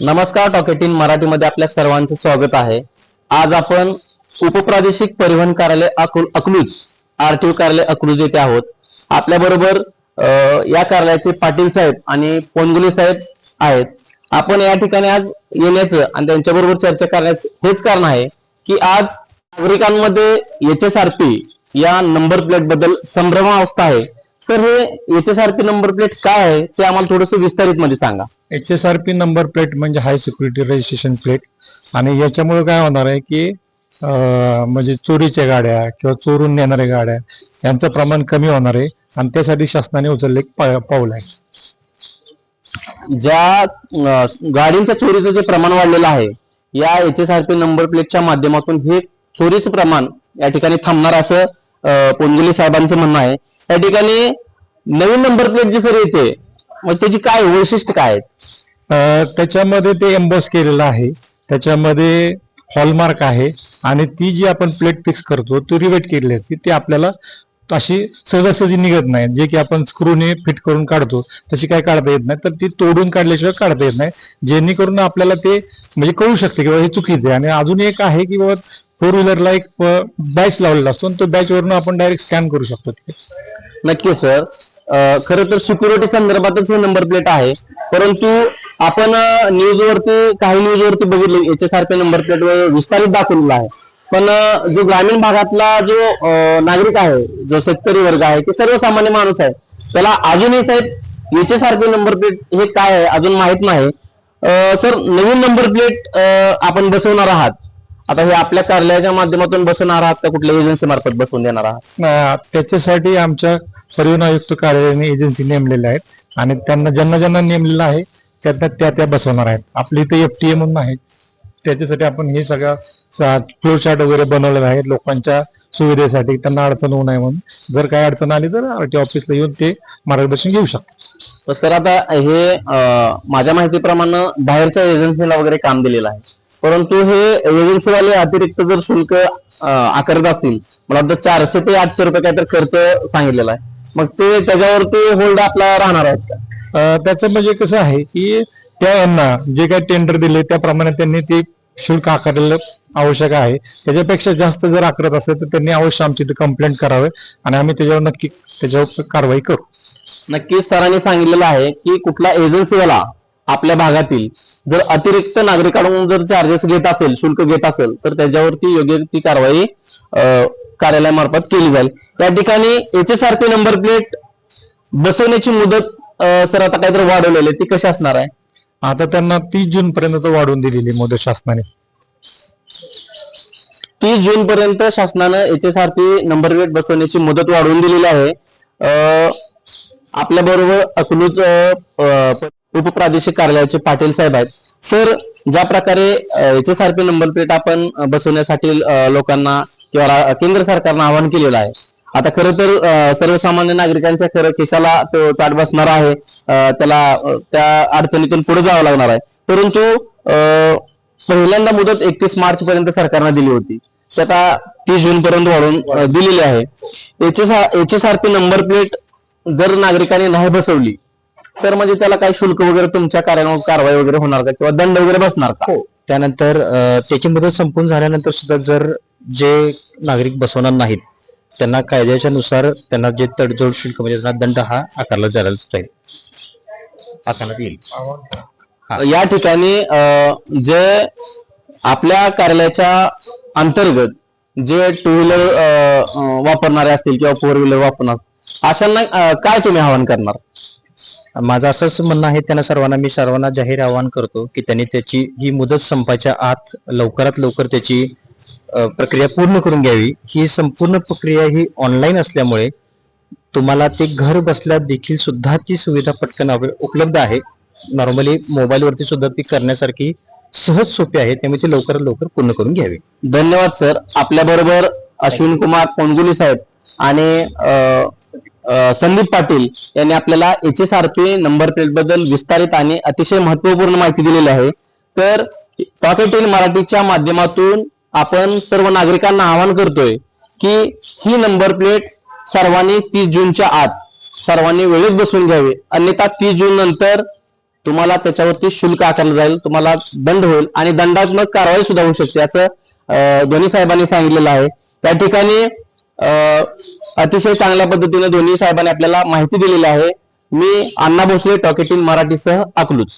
नमस्कार टॉकेटिन मराठीमध्ये आपल्या सर्वांचं स्वागत आहे. आज आपण उपप्रादेशिक परिवहन कार्यालय अकलू अकलूज आरटीओ कार्यालय अकलूज येथे आहोत. आपल्या बरोबर या कार्यालयाचे पाटील साहेब आणि पोनगुले साहेब आहेत. आपण या ठिकाणी आज येण्याचं आणि त्यांच्याबरोबर चर्चा करण्याचं हेच कारण आहे की आज नागरिकांमध्ये एच एस आर पी या नंबर प्लेटबद्दल संभ्रमावस्था आहे. तर हे H S R P number plate काय आहे ते आम्हाला थोडस विस्तारित मध्ये सांगा. H S R P number plate म्हणजे हाय सिक्युरिटी रजिस्ट्रेशन प्लेट आणि याच्यामुळे काय होणार आहे की अं, म्हणजे चोरीच्या गाड्या किंवा चोरून नेणाऱ्या गाड्या यांचं प्रमाण कमी होणार आहे. आणि त्यासाठी शासनाने उचलले एक पा- पाऊल आहे. ज्या अं, गाडींच्या चोरीचं जे प्रमाण वाढलेलं आहे या H S R P number प्लेटच्या माध्यमातून हे चोरीचं प्रमाण या ठिकाणी थांबणार असं पोंगुले साहेबांचं म्हणणं आहे. या ठिकाणी नवीन नंबर प्लेट जी सर येते मग त्याची काय वैशिष्ट्य काय आहेत? त्याच्यामध्ये ते एम्बॉस केलेलं आहे. त्याच्यामध्ये हॉलमार्क आहे आणि ती जी आपण प्लेट फिक्स करतो ती रिवेट केलेली असते ती आपल्याला अशी सहजासहजी निघत नाही. जे की आपण स्क्रूने फिट करून काढतो तशी काय काढता येत नाही. तर ती तोडून काढल्याशिवाय काढता येत नाही. जेणेकरून आपल्याला ते म्हणजे कळू शकते की बाबा हे चुकीचं आहे. आणि अजून एक आहे की बाबा फोर व्हीलरला एक बॅच लावलेला असतो. तो बॅच वरून आपण डायरेक्ट स्कॅन करू शकतो तिथे. नक्की सर खरं तर सिक्युरिटी संदर्भातच हे नंबर प्लेट आहे. परंतु आपण न्यूज वरती काही न्यूज वरती बघितले याच्यासारखे नंबर प्लेट विस्तारित दाखवलेला आहे. पण जो ग्रामीण भागातला जो नागरिक आहे जो शेतकरी वर्ग आहे ते सर्वसामान्य माणूस आहे. त्याला अजूनही साहेब याच्यासारखे नंबर प्लेट हे काय आहे अजून माहीत नाही. सर नवीन नंबर प्लेट आपण बसवणार आहात. आता हे आपल्या कार्यालयाच्या माध्यमातून बसवणार आहात का? कुठल्या एजन्सी मार्फत बसवून देणार आहात? अं, त्याच्यासाठी आमच्या परिवहन आयुक्त कार्यालयाने एजन्सी नेमलेल्या आहेत. आणि त्यांना ज्यांना ज्यांना नेमलेलं आहे त्यांना त्या त्या बसवणार आहेत. आपल्या इथे एफ टी ए म्हणून आहे. त्याच्यासाठी आपण हे सगळं फ्लो चार्ट वगैरे बनवलेलं आहे. लोकांच्या सुविधेसाठी त्यांना अडचण होऊ नये म्हणून. जर काही अडचण आली तर आर टी ऑफिसला येऊन ते मार्गदर्शन घेऊ शकतात. तर सर आता हे अं, माझ्या माहितीप्रमाणे बाहेरच्या एजन्सीला वगैरे काम दिलेलं आहे. परंतु हे एजन्सीवाले अतिरिक्त जर शुल्क आकारत असतील मला वाटतं चारशे ते आठशे रुपये काहीतरी खर्च सांगितलेला आहे. मग ते त्याच्यावरती होल्ड आपला राहणार आहेत का? अं, त्याचं म्हणजे कसं आहे की त्या यांना जे काही टेंडर दिले त्याप्रमाणे त्यांनी ते शुल्क आकारलेलं आवश्यक आहे. त्याच्यापेक्षा जास्त जर आकारत असेल तर त्यांनी अवश्य आमची इथे कंप्लेंट करावे आणि आम्ही त्याच्यावर नक्की त्याच्यावर कारवाई करू. नक्कीच सरांनी सांगितलेलं आहे की कुठला एजन्सीवाला आपल्या भागातील जर अतिरिक्त नागरिकांकडून जर चार्जेस घेत असेल शुल्क घेत असेल तर त्याच्यावरती योग्य ती कारवाई कार्यालयामार्फत केली जाईल. या ठिकाणी H S R P number plate बसवण्याची मुदत सर आता काहीतरी वाढवलेली ती कशी असणार आहे? आता त्यांना तीस जून पर्यंत वाढवून दिलेली मोदी शासनाने. तीस जून पर्यंत शासनानं H S R P number plate बसवण्याची मुदत वाढवून दिलेली आहे. आपल्या बरोबर अकलूज उपप्रादेशिक कार्यालयाचे पाटील साहेब आहेत. सर ज्या प्रकारे H S R P number plate आपण बसवण्यासाठी लोकांना किंवा केंद्र सरकारनं आवाहन केलेलं आहे. आता खरं तर सर्वसामान्य नागरिकांच्या खरं खिशाला तो चाट बसणार आहे. त्याला त्या अडचणीतून पुढे जावं लागणार आहे. परंतु अ, पहिल्यांदा मुदत एकतीस मार्च पर्यंत सरकारनं दिली होती. ती आता तीस जून पर्यंत वाढून दिलेली आहे. H S R P number plate जर नागरिकांनी नाही बसवली तर म्हणजे त्याला काही शुल्क वगैरे तुमच्या कार्यालयावर कारवाई वगैरे होणार का? किंवा दंड वगैरे बसणार का? त्यानंतर अ, त्याची मुदत संपून झाल्यानंतर सुद्धा जर जे नागरिक बसवणार नाहीत त्यांना कायद्याच्या नुसार त्यांना जे तडजोड शुल्क म्हणजे त्यांना दंड हा आकारला जायला जाईल. आकारण्यात येईल. या ठिकाणी अ, जे आपल्या कार्यालयाच्या अंतर्गत जे टू व्हीलर वापरणारे असतील किंवा फोर व्हीलर वापरणार अशांना अ, काय तुम्ही आवाहन करणार? माझं असंच म्हणणं आहे त्यांना सर्वांना मी सर्वांना जाहीर आवाहन करतो की त्यांनी त्याची ही मुदत संपायच्या आत लवकरात लवकर त्याची प्रक्रिया पूर्ण करून घ्यावी. ही संपूर्ण प्रक्रिया ही ऑनलाईन असल्यामुळे तुम्हाला ते घर बसल्या देखील सुद्धा ती सुविधा पटकन उपलब्ध आहे. नॉर्मली मोबाईलवरती सुद्धा ती करण्यासारखी सहज सोपी आहे त्यामुळे ती लवकरात लवकर पूर्ण करून घ्यावी. धन्यवाद सर. आपल्या बरोबर अश्विन कुमार कोणगुली साहेब आणि संदीप पाटील यांनी आपल्याला H S R P number प्लेटबद्दल विस्तारित आणि अतिशय महत्त्वपूर्ण माहिती दिलेली आहे. तर पॉकेट इन मराठीच्या माध्यमातून आपण सर्व नागरिकांना आवाहन करतोय की ही नंबर प्लेट सर्वांनी तीस जूनच्या आत सर्वांनी वेळेत बसवून घ्यावी. अन्यथा तीस जून नंतर तुम्हाला त्याच्यावरती शुल्क आकारलं जाईल तुम्हाला दंड होईल आणि दंडात्मक कारवाई सुद्धा होऊ शकते असं ध्वनी दोन्ही साहेबांनी सांगितलेलं आहे. त्या ठिकाणी अतिशय चांगल्या पद्धतीने दोन्ही साहेबांनी आपल्याला माहिती दिलेली आहे. मी अण्णा भोसले टॉकेटिंग मराठीसह अकलूज.